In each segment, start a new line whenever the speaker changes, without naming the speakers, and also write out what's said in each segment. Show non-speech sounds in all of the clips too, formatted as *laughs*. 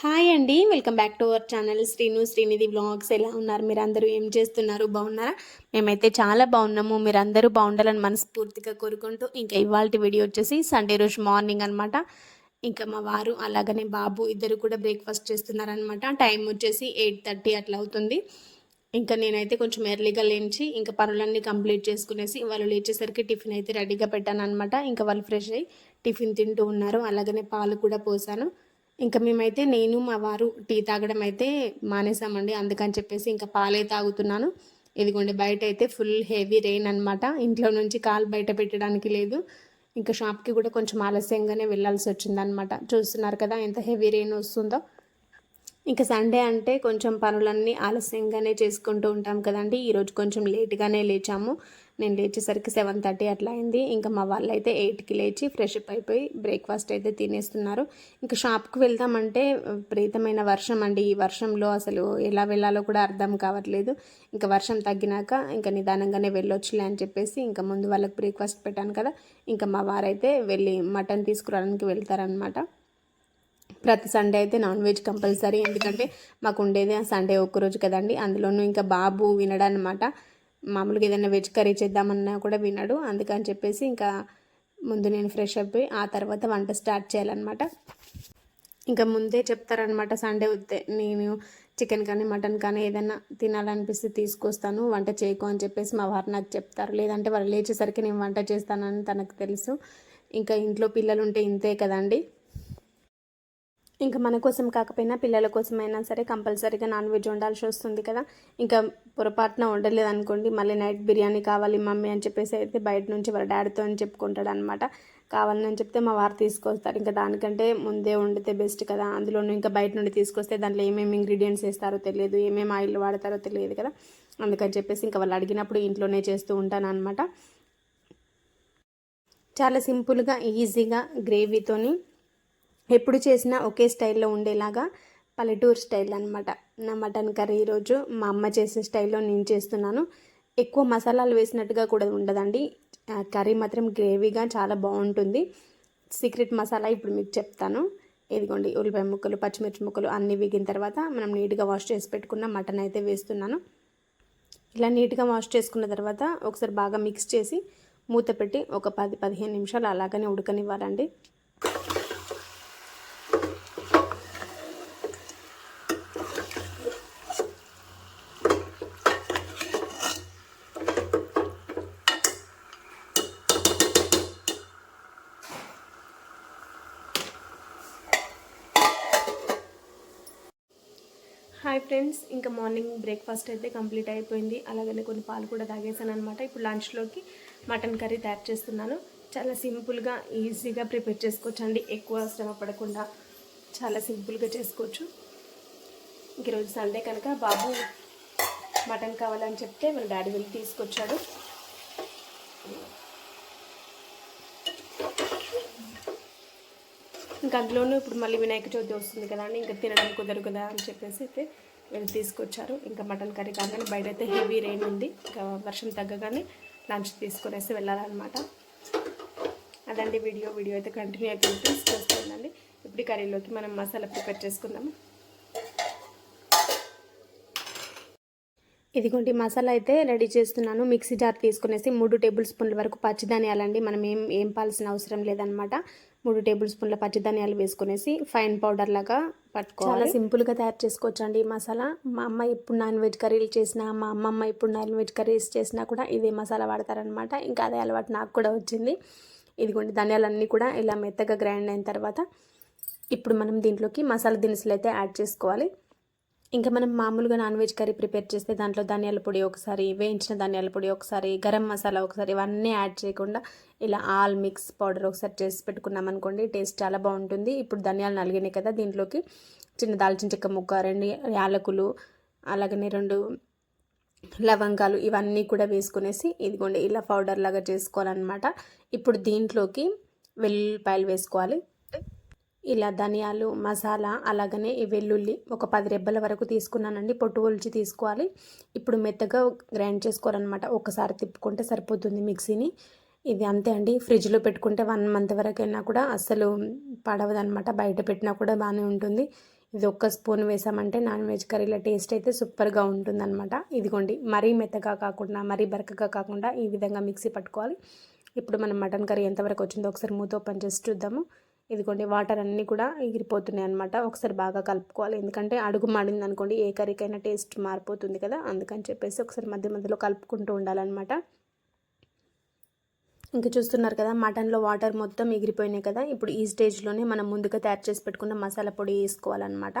Hi అండి welcome back to our channel Srinu Srinidhi vlogs. ఎలా ఉన్నారు? మీరు అందరూ ఏం చేస్తున్నారు? బాగున్నారా? మేమైతే చాలా బాగున్నాము. మీరు అందరూ బాగుండాలని మనస్ఫూర్తిగా కోరుకుంటూ ఇంకా ఇవాళ వీడియో వచ్చేసి సండే రోజు మార్నింగ్ అనమాట ఇంకా మా వారు అలాగనే బాబు ఇద్దరు కూడా బ్రేక్ఫాస్ట్ చేస్తున్నారనమాట టైం వచ్చేసి ఎయిట్ థర్టీ అట్లా అవుతుంది. ఇంకా నేనైతే కొంచెం ఎర్లీగా లేచి ఇంకా పనులన్నీ కంప్లీట్ చేసుకునేసి వాళ్ళు లేచేసరికి టిఫిన్ అయితే రెడీగా పెట్టాను అనమాట ఇంకా వాళ్ళు ఫ్రెష్ అయ్యి టిఫిన్ తింటూ ఉన్నారు. అలాగనే పాలు కూడా పోసాను. ఇంకా మేమైతే నేను మా వారు టీ తాగడం అయితే మానేసామండి. అందుకని చెప్పేసి ఇంకా పాలే తాగుతున్నాను. ఇదిగోండి బయట అయితే ఫుల్ హెవీ రెయిన్ అనమాట ఇంట్లో నుంచి కాలు బయట పెట్టడానికి లేదు. ఇంకా షాప్కి కూడా కొంచెం ఆలస్యంగానే వెళ్ళాల్సి వచ్చిందనమాట చూస్తున్నారు కదా ఎంత హెవీ రెయిన్ వస్తుందో. ఇంకా సండే అంటే కొంచెం పనులన్నీ ఆలస్యంగానే చేసుకుంటూ ఉంటాం కదండి. ఈరోజు కొంచెం లేట్గానే లేచాము. నేను లేచేసరికి సెవెన్ థర్టీ అట్లా అయింది. ఇంకా మా వాళ్ళు అయితే ఎయిట్కి లేచి ఫ్రెష్ అప్ అయిపోయి బ్రేక్ఫాస్ట్ అయితే తినేస్తున్నారు. ఇంకా షాప్కి వెళ్దామంటే ప్రీతమైన వర్షం అండి. ఈ వర్షంలో అసలు ఎలా వెళ్ళాలో కూడా అర్థం కావట్లేదు. ఇంకా వర్షం తగ్గినాక ఇంకా నిదానంగానే వెళ్ళొచ్చులే అని చెప్పేసి ఇంకా ముందు వాళ్ళకి బ్రేక్ఫాస్ట్ పెట్టాను కదా. ఇంకా మా వారైతే వెళ్ళి మటన్ తీసుకురావడానికి వెళ్తారనమాట ప్రతి సండే అయితే నాన్ వెజ్ కంపల్సరీ. ఎందుకంటే మాకు ఉండేది ఆ సండే ఒక్కరోజు కదండి. అందులోనూ ఇంకా బాబు వినడనమాట మామూలుగా ఏదైనా వెజ్ కర్రీ చేద్దామన్నా కూడా వినడు. అందుకని చెప్పేసి ఇంకా ముందు నేను ఫ్రెష్ అయిపోయి ఆ తర్వాత వంట స్టార్ట్ చేయాలన్నమాట. ఇంకా ముందే చెప్తారనమాట సండే వస్తే నేను చికెన్ కానీ మటన్ కానీ ఏదైనా తినాలనిపిస్తే తీసుకొస్తాను. వంట చేయకు అని చెప్పేసి మా వారు నాకు చెప్తారు. లేదంటే వాళ్ళు లేచేసరికి నేను వంట చేస్తానని తనకు తెలుసు. ఇంకా ఇంట్లో పిల్లలు ఉంటే ఇంతే కదండి. ఇంకా మన కోసం కాకపోయినా పిల్లల కోసమైనా సరే కంపల్సరీగా నాన్ వెజ్ వండాల్సి వస్తుంది కదా. ఇంకా పొరపాటున వండలేదు అనుకోండి మళ్ళీ నైట్ బిర్యానీ కావాలి మమ్మీ అని చెప్పేసి అయితే బయట నుంచి వాళ్ళ డాడీతో అని చెప్పుకుంటాడు అనమాట కావాలని చెప్తే మా వారు తీసుకొస్తారు. ఇంకా దానికంటే ముందే వండితే బెస్ట్ కదా. అందులోనూ ఇంకా బయట నుండి తీసుకొస్తే దాంట్లో ఏమేమి ఇంగ్రీడియంట్స్ వేస్తారో తెలియదు ఏమేమి ఆయిల్ వాడతారో తెలియదు కదా. అందుకని చెప్పేసి ఇంకా వాళ్ళు అడిగినప్పుడు ఇంట్లోనే చేస్తూ ఉంటాను అనమాట చాలా సింపుల్గా ఈజీగా గ్రేవీతోని ఎప్పుడు చేసినా ఒకే స్టైల్లో ఉండేలాగా పల్లెటూరు స్టైల్ అనమాట నా మటన్ కర్రీ ఈరోజు మా అమ్మ చేసే స్టైల్లో నేను చేస్తున్నాను. ఎక్కువ మసాలాలు వేసినట్టుగా కూడా ఉండదండి. కర్రీ మాత్రం గ్రేవీగా చాలా బాగుంటుంది. సీక్రెట్ మసాలా ఇప్పుడు మీకు చెప్తాను. ఇదిగోండి ఉల్లిపాయ ముక్కలు పచ్చిమిర్చి ముక్కలు అన్నీ వేగిన తర్వాత మనం నీట్గా వాష్ చేసి పెట్టుకున్న మటన్ అయితే వేస్తున్నాను. ఇలా నీట్గా వాష్ చేసుకున్న తర్వాత ఒకసారి బాగా మిక్స్ చేసి మూత పెట్టి ఒక పది పదిహేను నిమిషాలు అలాగనే ఉడకనివ్వాలండి హాయ్ ఫ్రెండ్స్ ఇంకా మార్నింగ్ బ్రేక్ఫాస్ట్ అయితే కంప్లీట్ అయిపోయింది. అలాగనే కొన్ని పాలు కూడా తాగేసాను అనమాట ఇప్పుడు లంచ్లోకి మటన్ కర్రీ తయారు చేస్తున్నాను. చాలా సింపుల్గా ఈజీగా ప్రిపేర్ చేసుకోవచ్చు అండి ఎక్కువ శ్రమ పడకుండా చాలా సింపుల్గా చేసుకోవచ్చు. ఇంక ఈరోజు సండే కనుక బాబు మటన్ కావాలని చెప్తే వాళ్ళ డాడీ వెళ్ళి తీసుకొచ్చాడు. ఇంకా అందులోనూ ఇప్పుడు మళ్ళీ వినాయక చవితి వస్తుంది కదా అని ఇంకా తినడం కుదరదు కదా అని చెప్పేసి అయితే వీళ్ళు తీసుకొచ్చారు. ఇంకా మటన్ కర్రీ కాగానే బయట అయితే హెవీ రెయిన్ ఉంది. ఇంకా వర్షం తగ్గగానే లంచ్ తీసుకునేసి వెళ్ళాలన్నమాట. అదండి వీడియో. వీడియో అయితే కంటిన్యూ అయితే చూస్తుందండి ఇప్పుడు కర్రీలోకి మనం మసాలా ప్రిపేర్ చేసుకుందాము. ఇదిగోండి మసాలా అయితే రెడీ చేస్తున్నాను. మిక్సీ జార్ తీసుకునేసి మూడు టేబుల్ స్పూన్ల వరకు పచ్చిధాన్యాలండి. మనం ఏం ఏం పాల్సిన అవసరం లేదనమాట మూడు టేబుల్ స్పూన్ల పచ్చిధాన్యాలు వేసుకునేసి ఫైన్ పౌడర్ లాగా పట్టుకోవాలి. చాలా సింపుల్గా తయారు చేసుకోవచ్చు అండి ఈ మసాలా. మా అమ్మ ఇప్పుడు నాన్ వెజ్ కర్రీలు చేసినా మా అమ్మమ్మ ఇప్పుడు నాన్ వెజ్ కర్రీస్ చేసినా కూడా ఇదే మసాలా వాడతారనమాట ఇంకా అదే అలవాటు నాకు కూడా వచ్చింది. ఇదిగోండి ధనియాలన్నీ కూడా ఇలా మెత్తగా గ్రైండ్ అయిన తర్వాత ఇప్పుడు మనం దీంట్లోకి మసాలా దినుసులు అయితే యాడ్ చేసుకోవాలి. ఇంకా మనం మామూలుగా నాన్ వెజ్ కర్రీ ప్రిపేర్ చేస్తే దాంట్లో ధనియాల పొడి ఒకసారి వేయించిన ధనియాల పొడి ఒకసారి గరం మసాలా ఒకసారి ఇవన్నీ యాడ్ చేయకుండా ఇలా ఆల్ మిక్స్ పౌడర్ ఒకసారి చేసి పెట్టుకున్నాం అనుకోండి టేస్ట్ చాలా బాగుంటుంది. ఇప్పుడు ధనియాలు నలిగినాయి కదా దీంట్లోకి చిన్న దాల్చిన చెక్క ముక్క రెండు యాలకులు అలాగనే రెండు లవంగాలు ఇవన్నీ కూడా వేసుకునేసి ఇదిగోండి ఇలా పౌడర్ లాగా చేసుకోవాలన్నమాట. ఇప్పుడు దీంట్లోకి వెల్లుల్లిపాయలు వేసుకోవాలి. ఇలా ధనియాలు మసాలా అలాగనే ఈ వెల్లుల్లి ఒక పది రెబ్బల వరకు తీసుకున్నానండి. పొట్టు ఒలిచి తీసుకోవాలి. ఇప్పుడు మెత్తగా గ్రైండ్ చేసుకోవాలన్నమాట. ఒకసారి తిప్పుకుంటే సరిపోతుంది మిక్సీని. ఇది అంతే అండి. ఫ్రిడ్జ్లో పెట్టుకుంటే వన్ మంత్ వరకైనా కూడా అస్సలు పడవదనమాట బయట పెట్టినా కూడా బాగానే ఉంటుంది. ఇది ఒక్క స్పూన్ వేసామంటే నాన్ వెజ్ కర్రీల టేస్ట్ అయితే సూపర్గా ఉంటుందన్నమాట. ఇదిగోండి మరీ మెత్తగా కాకుండా మరీ బరకగా కాకుండా ఈ విధంగా మిక్సీ పట్టుకోవాలి. ఇప్పుడు మనం మటన్ కర్రీ ఎంతవరకు వచ్చిందో ఒకసారి మూత ఓపెన్ చేసి చూద్దాము. ఇదిగోండి వాటర్ అన్నీ కూడా ఎగిరిపోతున్నాయి అనమాట ఒకసారి బాగా కలుపుకోవాలి. ఎందుకంటే అడుగు మాడింది అనుకోండి ఏ కర్రీకైనా టేస్ట్ మారిపోతుంది కదా. అందుకని చెప్పేసి ఒకసారి మధ్య మధ్యలో కలుపుకుంటూ ఉండాలన్నమాట. ఇంకా చూస్తున్నారు కదా మటన్లో వాటర్ మొత్తం ఎగిరిపోయినాయి కదా. ఇప్పుడు ఈ స్టేజ్లోనే మనం ముందుగా తయారు చేసి పెట్టుకున్న మసాలా పొడి వేసుకోవాలన్నమాట.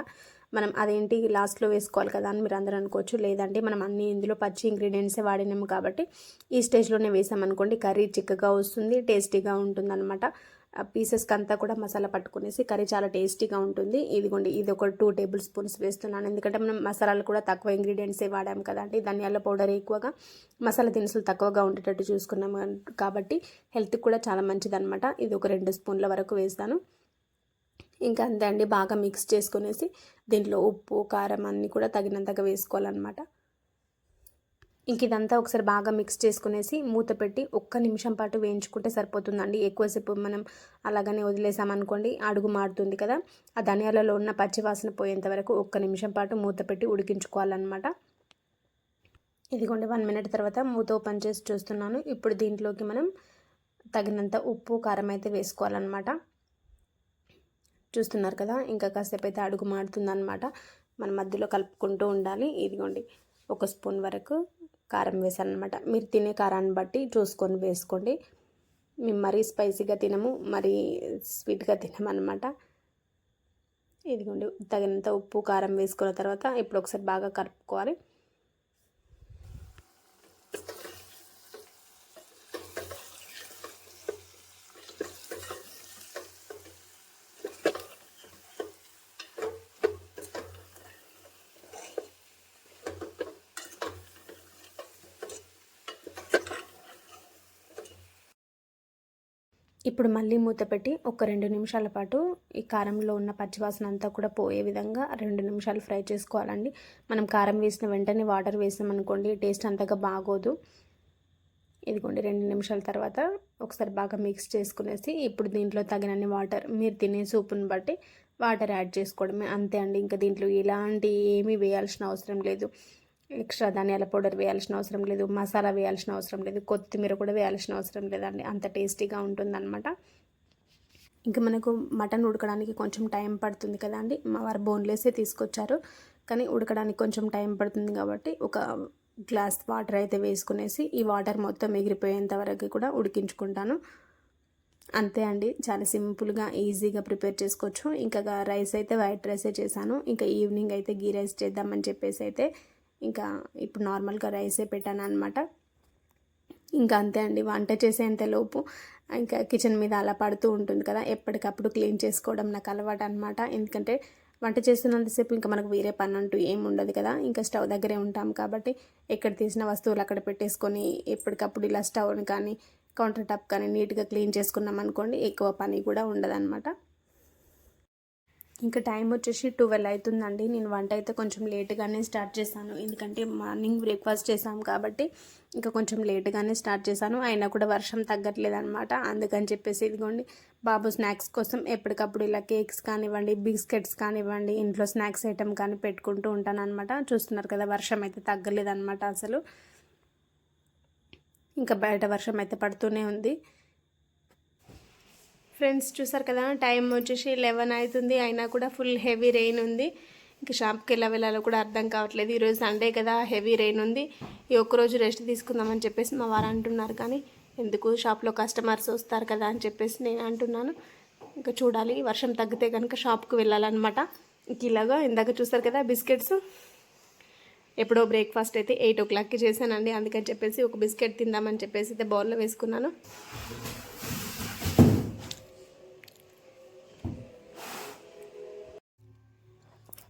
మనం అదేంటి లాస్ట్లో వేసుకోవాలి కదా అని మీరు అందరూ అనుకోవచ్చు. లేదంటే మనం అన్ని ఇందులో పచ్చి ఇంగ్రీడియంట్సే వాడినాము కాబట్టి ఈ స్టేజ్లోనే వేసామనుకోండి కర్రీ చిక్కగా వస్తుంది టేస్టీగా ఉంటుందన్నమాట. పీసెస్కి అంతా కూడా మసాలా పట్టుకునేసి కర్రీ చాలా టేస్టీగా ఉంటుంది. ఇదిగోండి ఇది ఒక టూ టేబుల్ స్పూన్స్ వేస్తున్నాను. ఎందుకంటే మనం మసాలాలు కూడా తక్కువ ఇంగ్రీడియంట్సే వాడాము కదండి. ధనియాల పౌడర్ ఎక్కువగా మసాలా దినుసులు తక్కువగా ఉండేటట్టు చూసుకున్నాం కాబట్టి హెల్త్కి కూడా చాలా మంచిదన్నమాట. ఇది ఒక రెండు స్పూన్ల వరకు వేస్తాను. ఇంకా అంతే అండి బాగా మిక్స్ చేసుకునేసి దీంట్లో ఉప్పు కారం అన్నీ కూడా తగినంతగా వేసుకోవాలన్నమాట. ఇంక ఇదంతా ఒకసారి బాగా మిక్స్ చేసుకునేసి మూత పెట్టి ఒక్క నిమిషం పాటు వేయించుకుంటే సరిపోతుందండి. ఎక్కువసేపు మనం అలాగనే వదిలేసామనుకోండి అడుగు మారుతుంది కదా. ఆ ధనియాలలో ఉన్న పచ్చివాసన పోయేంత వరకు ఒక్క నిమిషం పాటు మూత పెట్టి ఉడికించుకోవాలన్నమాట. ఇదిగోండి వన్ మినిట్ తర్వాత మూత ఓపెన్ చేసి చూస్తున్నాను. ఇప్పుడు దీంట్లోకి మనం తగినంత ఉప్పు కారం అయితే వేసుకోవాలన్నమాట. చూస్తున్నారు కదా ఇంకా కాసేపు అయితే అడుగు మారుతుందన్నమాట. మన మధ్యలో కలుపుకుంటూ ఉండాలి. ఇదిగోండి ఒక స్పూన్ వరకు కారం వేసాను అనమాట మీరు తినే కారాన్ని బట్టి చూసుకొని వేసుకోండి. మేము మరీ స్పైసీగా తినము మరీ స్వీట్గా తినమన్నమాట. ఇదిగోండి తగినంత ఉప్పు కారం వేసుకున్న తర్వాత ఇప్పుడు ఒకసారి బాగా కలుపుకోవాలి. ఇప్పుడు మళ్ళీ మూత పెట్టి ఒక రెండు నిమిషాల పాటు ఈ కారంలో ఉన్న పచ్చివాసన అంతా కూడా పోయే విధంగా రెండు నిమిషాలు ఫ్రై చేసుకోవాలండి. మనం కారం వేసిన వెంటనే వాటర్ వేసామనుకోండి టేస్ట్ అంతగా బాగోదు. ఇదిగోండి రెండు నిమిషాల తర్వాత ఒకసారి బాగా మిక్స్ చేసుకునేసి ఇప్పుడు దీంట్లో తగినన్ని వాటర్ మీరు తినే సూపుని బట్టి వాటర్ యాడ్ చేసుకోవడమే అంతే అండి. ఇంకా దీంట్లో ఎలాంటి ఏమీ వేయాల్సిన అవసరం లేదు. ఎక్స్ట్రా ధనియాల పౌడర్ వేయాల్సిన అవసరం లేదు మసాలా వేయాల్సిన అవసరం లేదు కొత్తిమీర కూడా వేయాల్సిన అవసరం లేదండి. అంత టేస్టీగా ఉంటుందన్నమాట. ఇంకా మనకు మటన్ ఉడకడానికి కొంచెం టైం పడుతుంది కదా అండి. మా వారు బోన్లెస్సే తీసుకొచ్చారు. కానీ ఉడకడానికి కొంచెం టైం పడుతుంది కాబట్టి ఒక గ్లాస్ వాటర్ అయితే వేసుకునేసి ఈ వాటర్ మొత్తం ఎగిరిపోయేంత వరకు కూడా ఉడికించుకుంటాను. అంతే అండి. చాలా సింపుల్గా ఈజీగా ప్రిపేర్ చేసుకోవచ్చు. ఇంకా రైస్ అయితే వైట్ రైసే చేశాను. ఇంకా ఈవినింగ్ అయితే గీ రైస్ చేద్దామని చెప్పేసి అయితే ఇంకా ఇప్పుడు నార్మల్గా రైసే పెట్టాను అనమాట ఇంకా అంతే అండి వంట చేసేంతలోపు ఇంకా కిచెన్ మీద అలా పడుతూ ఉంటుంది కదా ఎప్పటికప్పుడు క్లీన్ చేసుకోవడం నాకు అలవాటు అనమాట ఎందుకంటే వంట చేస్తున్నంతసేపు ఇంకా మనకు వేరే పని అంటూ ఏం ఉండదు కదా ఇంకా స్టవ్ దగ్గరే ఉంటాం కాబట్టి ఎక్కడ తీసిన వస్తువులు అక్కడ పెట్టేసుకొని ఎప్పటికప్పుడు ఇలా స్టవ్ని కానీ కౌంటర్ టాప్ కానీ నీట్గా క్లీన్ చేసుకున్నాం అనుకోండి ఎక్కువ పని కూడా ఉండదన్నమాట. ఇంకా టైం వచ్చేసి ట్వెల్వ్ అవుతుందండి. నేను వంట అయితే కొంచెం లేట్గానే స్టార్ట్ చేశాను. ఎందుకంటే మార్నింగ్ బ్రేక్ఫాస్ట్ చేసాం కాబట్టి ఇంకా కొంచెం లేట్గానే స్టార్ట్ చేశాను. అయినా కూడా వర్షం తగ్గట్లేదు అనమాట అందుకని చెప్పేసి ఇదిగోండి బాబు స్నాక్స్ కోసం ఎప్పటికప్పుడు ఇలా కేక్స్ కానివ్వండి బిస్కెట్స్ కానివ్వండి ఇంట్లో స్నాక్స్ ఐటమ్ కానీ పెట్టుకుంటూ ఉంటాను అనమాట చూస్తున్నారు కదా వర్షం అయితే తగ్గలేదన్నమాట అసలు. ఇంకా బయట వర్షం అయితే పడుతూనే ఉంది. ఫ్రెండ్స్ చూసారు కదా టైం వచ్చేసి లెవెన్ అవుతుంది అయినా కూడా ఫుల్ హెవీ రెయిన్ ఉంది. ఇంకా షాప్కి ఎలా వెళ్ళాలో కూడా అర్థం కావట్లేదు. ఈరోజు సండే కదా హెవీ రెయిన్ ఉంది. ఈ ఒక్కరోజు రెస్ట్ తీసుకుందామని చెప్పేసి మా వారు అంటున్నారు. కానీ ఎందుకు షాప్లో కస్టమర్స్ వస్తారు కదా అని చెప్పేసి నేను అంటున్నాను. ఇంకా చూడాలి వర్షం తగ్గితే కనుక షాప్కి వెళ్ళాలన్నమాట. ఇంక ఇలాగా ఇందాక చూస్తారు కదా బిస్కెట్స్ ఎప్పుడో బ్రేక్ఫాస్ట్ అయితే ఎయిట్ ఓ క్లాక్కి చేశానండి. అందుకని చెప్పేసి ఒక బిస్కెట్ తిందామని చెప్పేసి అయితే బౌల్లో వేసుకున్నాను.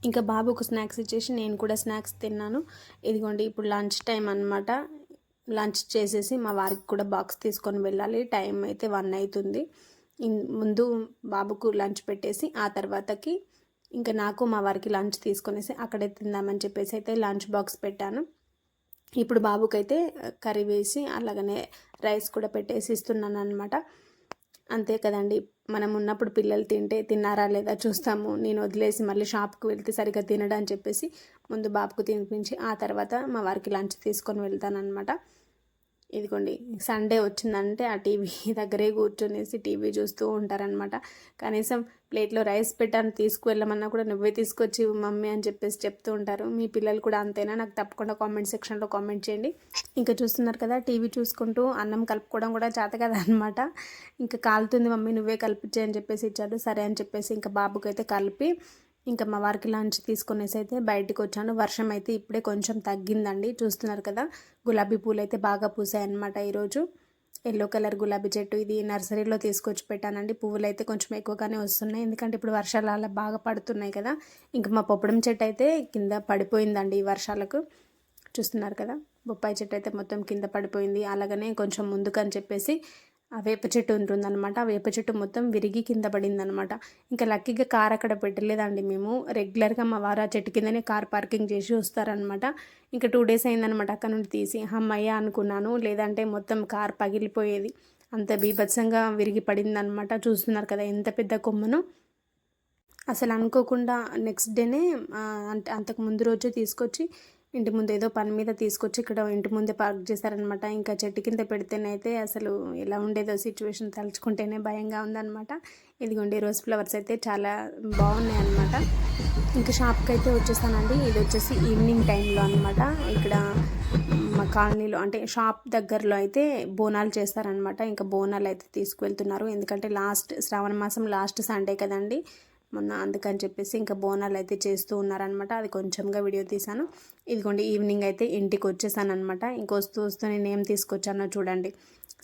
ఇంకా బాబుకు స్నాక్స్ ఇచ్చేసి నేను కూడా స్నాక్స్ తిన్నాను. ఇదిగోండి ఇప్పుడు లంచ్ టైం అనమాట లంచ్ చేసేసి మా వారికి కూడా బాక్స్ తీసుకొని వెళ్ళాలి. టైం అయితే వన్ అవుతుంది. ముందు బాబుకు లంచ్ పెట్టేసి ఆ తర్వాతకి ఇంకా నాకు మా వారికి లంచ్ తీసుకొనేసి అక్కడే తిందామని చెప్పేసి అయితే లంచ్ బాక్స్ పెట్టాను. ఇప్పుడు బాబుకైతే కర్రీ వేసి అలాగనే రైస్ కూడా పెట్టేసి ఇస్తున్నాను అనమాట అంతే కదండి. మనం ఉన్నప్పుడు పిల్లలు తింటే తిన్నారా లేదా చూస్తాము. నేను వదిలేసి మళ్ళీ షాప్కి వెళ్తే సరిగ్గా తినడా అని చెప్పేసి ముందు బాబుకు తినిపించి ఆ తర్వాత మా వారికి లంచ్ తీసుకొని వెళ్తానమాట ఇదిగోండి సండే వచ్చిందంటే ఆ టీవీ *laughs* దగ్గరే కూర్చొనేసి టీవీ చూస్తూ ఉంటారనమాట కనీసం ప్లేట్లో రైస్ పెట్టాను తీసుకువెళ్ళమన్నా కూడా నువ్వే తీసుకొచ్చి మమ్మీ అని చెప్పేసి చెప్తూ ఉంటారు. మీ పిల్లలు కూడా అంతేనా? నాకు తప్పకుండా కామెంట్ సెక్షన్లో కామెంట్ చేయండి. ఇంకా చూస్తున్నారు కదా టీవీ చూసుకుంటూ అన్నం కలుపుకోవడం కూడా చేత కదా అనమాట ఇంకా కాలుతుంది మమ్మీ నువ్వే కలిపించే అని చెప్పేసి ఇచ్చాడు సరే అని చెప్పేసి ఇంకా బాబుకి అయితే కలిపి ఇంకా మా వారికి లంచ్ తీసుకునేసి అయితే బయటకు వచ్చాను. వర్షం అయితే ఇప్పుడే కొంచెం తగ్గిందండి. చూస్తున్నారు కదా గులాబీ పూలు అయితే బాగా పూసాయి అనమాట ఈరోజు. ఎల్లో కలర్ గులాబీ చెట్టు ఇది నర్సరీలో తీసుకొచ్చి పెట్టానండి. పువ్వులు అయితే కొంచెం ఎక్కువగానే వస్తున్నాయి. ఎందుకంటే ఇప్పుడు వర్షాలు అలా బాగా పడుతున్నాయి కదా. ఇంకా మా పొప్పడం చెట్టు అయితే కింద పడిపోయిందండి ఈ వర్షాలకు. చూస్తున్నారు కదా బొప్పాయి చెట్టు అయితే మొత్తం కింద పడిపోయింది. అలాగనే కొంచెం ముందుకని చెప్పేసి ఆ వేప చెట్టు ఉంటుందన్నమాట. ఆ వేప చెట్టు మొత్తం విరిగి కింద పడిందనమాట ఇంకా లక్కీగా కార్ అక్కడ పెట్టలేదండి మేము. రెగ్యులర్గా మా వారు ఆ చెట్టు కిందనే కార్ పార్కింగ్ చేసి వస్తారనమాట ఇంకా టూ డేస్ అయిందనమాట అక్కడ నుండి తీసి. అమ్మయ్య అనుకున్నాను. లేదంటే మొత్తం కార్ పగిలిపోయేది. అంత బీభత్సంగా విరిగి పడిందనమాట చూస్తున్నారు కదా ఎంత పెద్ద కొమ్మను. అసలు అనుకోకుండా నెక్స్ట్ డేనే అంటే అంతకు ముందు రోజే తీసుకొచ్చి ఇంటి ముందు ఏదో పని మీద తీసుకొచ్చి ఇక్కడ ఇంటి ముందే పార్క్ చేశారనమాట. ఇంకా చెట్టు కింద పెడితేనైతే అసలు ఎలా ఉండేదో సిచ్యువేషన్ తలుచుకుంటేనే భయంగా ఉందన్నమాట ఇదిగోండి రోజ్ ఫ్లవర్స్ అయితే చాలా బాగున్నాయి అనమాట ఇంకా షాప్కి అయితే వచ్చేసానండి. ఇది వచ్చేసి ఈవినింగ్ టైంలో అనమాట. ఇక్కడ మా కాలనీలో అంటే షాప్ దగ్గరలో అయితే బోనాలు చేస్తారనమాట. ఇంకా బోనాలు అయితే తీసుకువెళ్తున్నారు. ఎందుకంటే లాస్ట్ శ్రావణ మాసం లాస్ట్ సండే కదండి. మొన్న అందుకని చెప్పేసి ఇంకా బోనాలు అయితే చేస్తూ ఉన్నారనమాట అది కొంచెంగా వీడియో తీశాను. ఇదిగోండి ఈవినింగ్ అయితే ఇంటికి వచ్చేసాను అనమాట ఇంకా వస్తూ వస్తూ నేను ఏం తీసుకొచ్చానో చూడండి.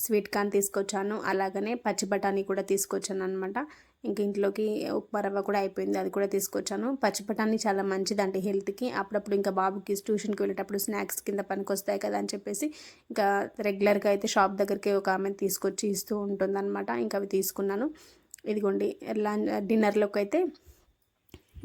స్వీట్ కార్న్ తీసుకొచ్చాను. అలాగనే పచ్చి బఠానీ కూడా తీసుకొచ్చాను అనమాట ఇంక ఇంట్లోకి పరవ కూడా అయిపోయింది అది కూడా తీసుకొచ్చాను. పచ్చి బఠానీ చాలా మంచిదండి హెల్త్కి. అప్పుడప్పుడు ఇంకా బాబుకి ట్యూషన్కి వెళ్ళేటప్పుడు స్నాక్స్ కింద పనికి వస్తాయి కదా అని చెప్పేసి ఇంకా రెగ్యులర్గా అయితే షాప్ దగ్గరికి ఒక ఆమె తీసుకొచ్చి ఇస్తూ ఉంటుందన్నమాట. ఇంకా అవి తీసుకున్నాను. ఇదిగోండి లంచ్ డిన్నర్లోకి అయితే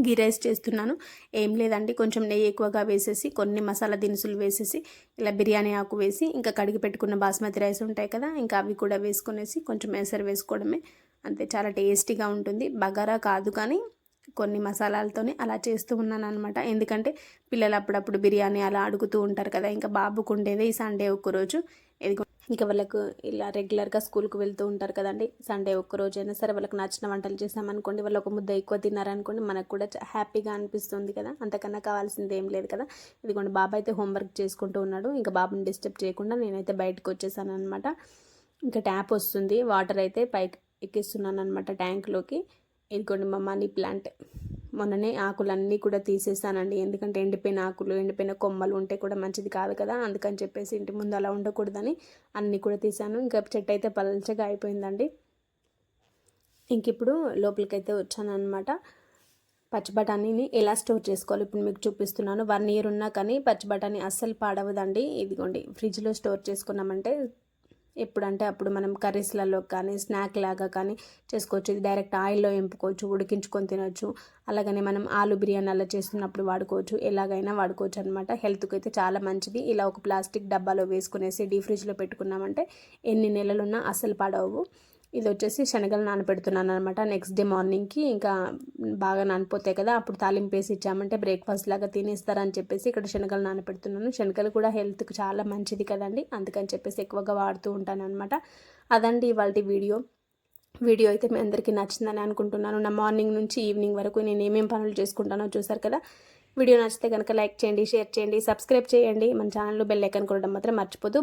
గీ రైస్ చేస్తున్నాను. ఏం లేదండి కొంచెం నెయ్యి ఎక్కువగా వేసేసి కొన్ని మసాలా దినుసులు వేసేసి ఇలా బిర్యానీ ఆకు వేసి ఇంకా కడిగి పెట్టుకున్న బాస్మతి రైస్ ఉంటాయి కదా ఇంకా అవి కూడా వేసుకునేసి కొంచెం ఎసరు వేసుకోవడమే. అంతే చాలా టేస్టీగా ఉంటుంది. బగారా కాదు కానీ కొన్ని మసాలాలతోనే అలా చేస్తూ ఉన్నాను అనమాట ఎందుకంటే పిల్లలు అప్పుడప్పుడు బిర్యానీ అలా అడుగుతూ ఉంటారు కదా ఇంకా బాబుకు ఉండేదే ఈ సండే ఒక్కరోజు. ఇంకా వాళ్ళకు ఇలా రెగ్యులర్గా స్కూల్కి వెళ్తూ ఉంటారు కదండి. సండే ఒక్క రోజైనా సరే వాళ్ళకి నచ్చిన వంటలు చేసామనుకోండి వాళ్ళు ఒక ముద్ద ఎక్కువ తిన్నారనుకోండి మనకు కూడా హ్యాపీగా అనిపిస్తుంది కదా. అంతకన్నా కావాల్సింది ఏం లేదు కదా. ఇదిగోండి బాబా అయితే హోంవర్క్ చేసుకుంటూ ఉన్నాడు. ఇంకా బాబుని డిస్టర్బ్ చేయకుండా నేనైతే బయటకు వచ్చేసాను అనమాట ఇంకా ట్యాప్ వస్తుంది. వాటర్ అయితే పైకి ఎక్కిస్తున్నాను అనమాట ట్యాంక్లోకి. ఇదిగోండి మా మనీ ప్లాంట్. మొన్ననే ఆకులన్నీ కూడా తీసేస్తానండి ఎందుకంటే ఎండిపోయిన ఆకులు ఎండిపోయిన కొమ్మలు ఉంటే కూడా మంచిది కాదు కదా. అందుకని చెప్పేసి ఇంటి ముందు అలా ఉండకూడదని అన్నీ కూడా తీసాను. ఇంకా చెట్టు అయితే పలచగా అయిపోయిందండి. ఇంక ఇప్పుడు లోపలికైతే వచ్చాను అనమాట పచ్చి బఠానీని ఎలా స్టోర్ చేసుకోవాలి? ఇప్పుడు మీకు చూపిస్తున్నాను. వన్ ఇయర్ ఉన్నా కానీ పచ్చి బఠానీ అస్సలు పాడవదండి. ఇదిగోండి ఫ్రిడ్జ్లో స్టోర్ చేసుకున్నామంటే ఎప్పుడంటే అప్పుడు మనం కర్రీస్లలో కానీ స్నాక్ లాగా కానీ చేసుకోవచ్చు. ఇది డైరెక్ట్ ఆయిల్లో ఎంపుకోవచ్చు ఉడికించుకొని తినొచ్చు. అలాగనే మనం ఆలు బిర్యానీ అలా చేస్తున్నప్పుడు వాడుకోవచ్చు. ఎలాగైనా వాడుకోవచ్చు అనమాట హెల్త్కి అయితే చాలా మంచిది. ఇలా ఒక ప్లాస్టిక్ డబ్బాలో వేసుకునేసి డీ ఫ్రిడ్జ్లో పెట్టుకున్నామంటే ఎన్ని నెలలున్నా అస్సలు పడవు. ఇది వచ్చేసి శనగలు నానబెడుతున్నాను అనమాట నెక్స్ట్ డే మార్నింగ్కి ఇంకా బాగా నానిపోతాయి కదా అప్పుడు తాలింపు వేసి ఇచ్చామంటే బ్రేక్ఫాస్ట్ లాగా తినేస్తారని చెప్పేసి ఇక్కడ శనగలు నానబెడుతున్నాను. శనగలు కూడా హెల్త్కి చాలా మంచిది కదండి అందుకని చెప్పేసి ఎక్కువగా వాడుతూ ఉంటాను అనమాట అదండి ఇవాళ వీడియో. వీడియో అయితే మీ అందరికీ నచ్చిందని అనుకుంటున్నాను. నా మార్నింగ్ నుంచి ఈవినింగ్ వరకు నేను ఏమేమి పనులు చేసుకుంటానో చూసారు కదా. వీడియో నచ్చితే కనుక లైక్ చేయండి షేర్ చేయండి సబ్స్క్రైబ్ చేయండి. మన ఛానల్లో బెల్ ఐకన్ కొనడం మాత్రం మర్చిపోదు